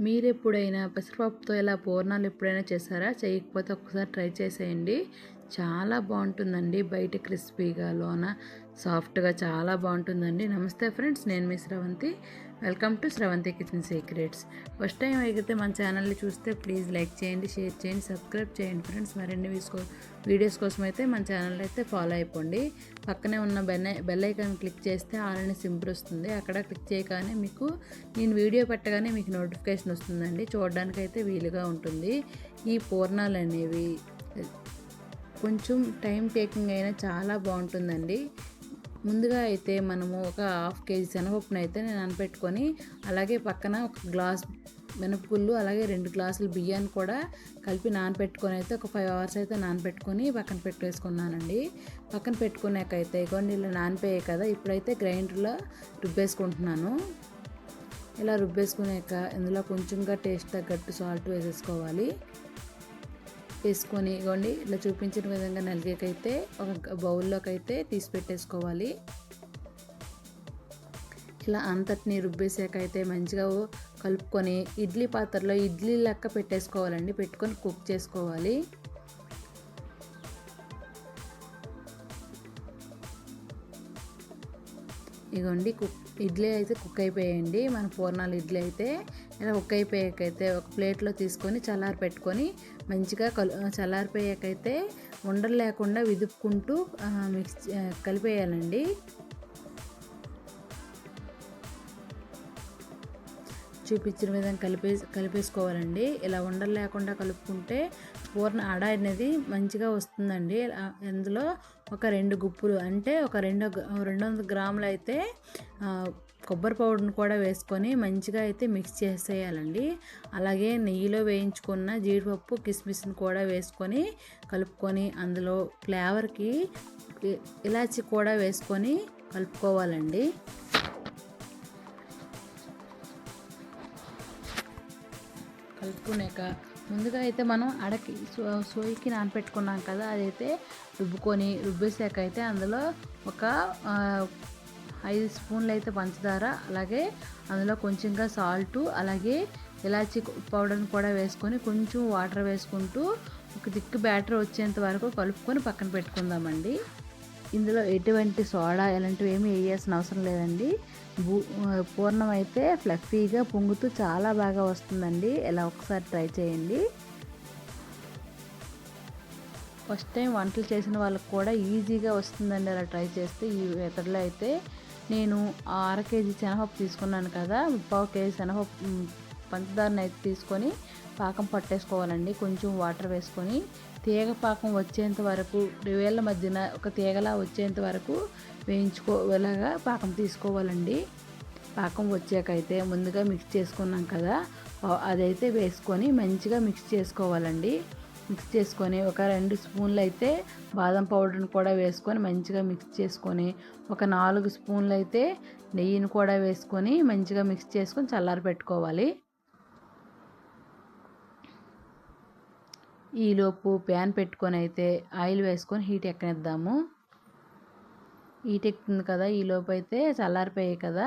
మీరు ఎప్పుడైనా పెసరపప్పుతో ఇలా పూర్ణాలు ఎప్పుడైనా చేశారా? చేయకపోతే ఒకసారి ట్రై చేసేయండి. చాలా బాగుంటుందండి బయట క్రిస్పీగా లోన సాఫ్ట్గా చాలా బాగుంటుందండి. నమస్తే ఫ్రెండ్స్ నేను మీ Sravanthi welcome to Sravanthi kitchen secrets. First time ఎగితే మన ఛానల్ని చూస్తే ప్లీజ్ లైక్ చేయండి షేర్ చేయండి సబ్స్క్రైబ్ చేయండి ఫ్రెండ్స్. మరిన్ని వీసుకో వీడియోస్ కోసం అయితే మన ఛానల్ అయితే ఫాలో అయిపోండి. పక్కనే ఉన్న బెల్ బెల్ ఐకాన్ క్లిక్ చేస్తే ఆల్రెడీ సింపుల్ వస్తుంది. అక్కడ క్లిక్ చేయగానే మీకు నేను వీడియో పెట్టగానే మీకు నోటిఫికేషన్ వస్తుందండి. చూడడానికి అయితే వీలుగా ఉంటుంది. ఈ పూర్ణాలు అనేవి కొంచెం టైం టేకింగ్ అయినా చాలా బాగుంటుందండి. ముందుగా అయితే మనము ఒక హాఫ్ కేజీ శనగపప్పును అయితే నేను నానపెట్టుకొని అలాగే పక్కన ఒక గ్లాస్ మినపగుళ్ళు అలాగే రెండు గ్లాసులు బియ్యాన్ని కూడా కలిపి నానపెట్టుకొని అయితే ఒక ఫైవ్ అవర్స్ అయితే నానపెట్టుకొని పక్కన పెట్టేసుకున్నానండి. పక్కన పెట్టుకున్నాకైతే ఇగోండి ఇలా నానిపోయాయి కదా ఇప్పుడైతే గ్రైండర్లో రుబ్బేసుకుంటున్నాను. ఇలా రుబ్బేసుకున్నాక ఇందులో కొంచెంగా టేస్ట్ తగ్గట్టు సాల్ట్ వేసేసుకోవాలి. వేసుకొని ఇవ్వండి ఇట్లా చూపించిన విధంగా నలిగేకైతే ఒక బౌల్లోకి అయితే తీసి పెట్టేసుకోవాలి. ఇలా అంతటిని రుబ్బేసాక అయితే మంచిగా కలుపుకొని ఇడ్లీ పాత్రలో ఇడ్లీ లెక్క పెట్టేసుకోవాలండి పెట్టుకొని కుక్ చేసుకోవాలి. ఇగోండి కుక్ ఇడ్లీ అయితే కుక్ అయిపోయాయండి మన పూర్ణాలు ఇడ్లీ అయితే ఇలా కుక్ అయిపోయాకైతే ఒక ప్లేట్లో తీసుకొని చల్లారి పెట్టుకొని మంచిగా కలు చల్లారిపోయాకైతే ఉండలు లేకుండా విదుపుకుంటూ మిక్స్ కలిపేయాలండి. చూపించిన విధంగా కలిపే కలిపేసుకోవాలండి. ఇలా ఉండలు లేకుండా కలుపుకుంటే పూర్ణ అడ అనేది మంచిగా వస్తుందండి. అందులో ఒక రెండు గుప్పులు అంటే ఒక రెండు రెండు వందల గ్రాములు అయితే కొబ్బరి పౌడర్ని కూడా వేసుకొని మంచిగా అయితే మిక్స్ చేసేయాలండి. అలాగే నెయ్యిలో వేయించుకున్న జీడిపప్పు కిస్మిస్ని కూడా వేసుకొని కలుపుకొని అందులో ఫ్లేవర్కి ఇలాచి కూడా వేసుకొని కలుపుకోవాలండి. కలుపుకున్నాక ముందుగా అయితే మనం అడకి సోయికి నానపెట్టుకున్నాం కదా అదైతే రుబ్బుకొని రుబ్బేసాక అయితే అందులో ఒక ఐదు స్పూన్లు అయితే పంచదార అలాగే అందులో కొంచెంగా సాల్టు అలాగే ఇలాచీ పౌడర్ని కూడా వేసుకొని కొంచెం వాటర్ వేసుకుంటూ ఒక దిక్కు బ్యాటర్ వచ్చేంత వరకు కలుపుకొని పక్కన పెట్టుకుందామండి. ఇందులో ఎటువంటి సోడా ఇలాంటివి ఏమీ వేయాల్సిన అవసరం లేదండి. పూర్ణం అయితే ఫ్లఫీగా పొంగుతూ చాలా బాగా వస్తుందండి. ఇలా ఒకసారి ట్రై చేయండి. ఫస్ట్ టైం వంటలు చేసిన వాళ్ళకి కూడా ఈజీగా వస్తుందండి అలా ట్రై చేస్తే ఈ మెథడ్లో అయితే. నేను అర కేజీ శనగపప్పు తీసుకున్నాను కదా పావు కేజీ శనగపప్పు పంచదారని అయితే తీసుకొని పాకం పట్టేసుకోవాలండి. కొంచెం వాటర్ వేసుకొని తీగ పాకం వచ్చేంత వరకు వేళ్ళ మధ్యన ఒక తీగలా వచ్చేంత వరకు వేయించుకోలాగా పాకం తీసుకోవాలండి. పాకం వచ్చాకైతే ముందుగా మిక్స్ చేసుకున్నాం కదా అదైతే వేసుకొని మంచిగా మిక్స్ చేసుకోవాలండి. మిక్స్ చేసుకొని ఒక రెండు స్పూన్లు అయితే బాదం పౌడర్ని కూడా వేసుకొని మంచిగా మిక్స్ చేసుకొని ఒక నాలుగు స్పూన్లు అయితే నెయ్యిని కూడా వేసుకొని మంచిగా మిక్స్ చేసుకొని చల్లారి పెట్టుకోవాలి ఈలోపు ప్యాన్ పెట్టుకొని అయితే ఆయిల్ వేసుకొని హీట్ ఎక్కనిద్దాము. హీట్ ఎక్కుతుంది కదా ఈలోపు అయితే చల్లారిపోయాయి కదా.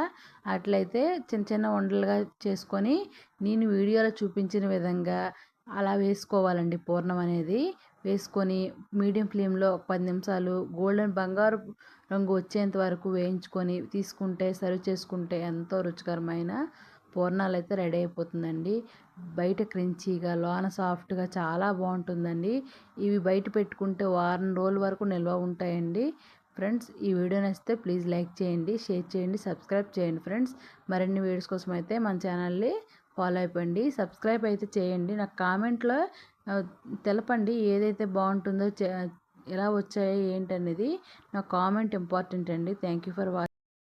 అట్లయితే చిన్న చిన్న ఉండలుగా చేసుకొని నేను వీడియోలో చూపించిన విధంగా అలా వేసుకోవాలండి పూర్ణం అనేది. వేసుకొని మీడియం ఫ్లేమ్లో ఒక పది నిమిషాలు గోల్డెన్ బంగారు రంగు వచ్చేంత వరకు వేయించుకొని తీసుకుంటే సర్వ్ చేసుకుంటే ఎంతో రుచికరమైన పూర్ణాలు అయితే రెడీ అయిపోతుందండి. బయట క్రించీగా లోన సాఫ్ట్గా చాలా బాగుంటుందండి. ఇవి బయట పెట్టుకుంటే వారం రోజుల వరకు నిల్వ ఉంటాయండి. ఫ్రెండ్స్ ఈ వీడియో నచ్చితే ప్లీజ్ లైక్ చేయండి షేర్ చేయండి సబ్స్క్రైబ్ చేయండి ఫ్రెండ్స్. మరిన్ని వీడియోస్ కోసం అయితే మన ఛానల్ని ఫాలో అయిపోండి. సబ్స్క్రైబ్ అయితే చేయండి. నాకు కామెంట్లో తెలపండి ఏదైతే బాగుంటుందో ఎలా వచ్చాయో ఏంటనేది. నా కామెంట్ ఇంపార్టెంట్ అండి. Thank you for watching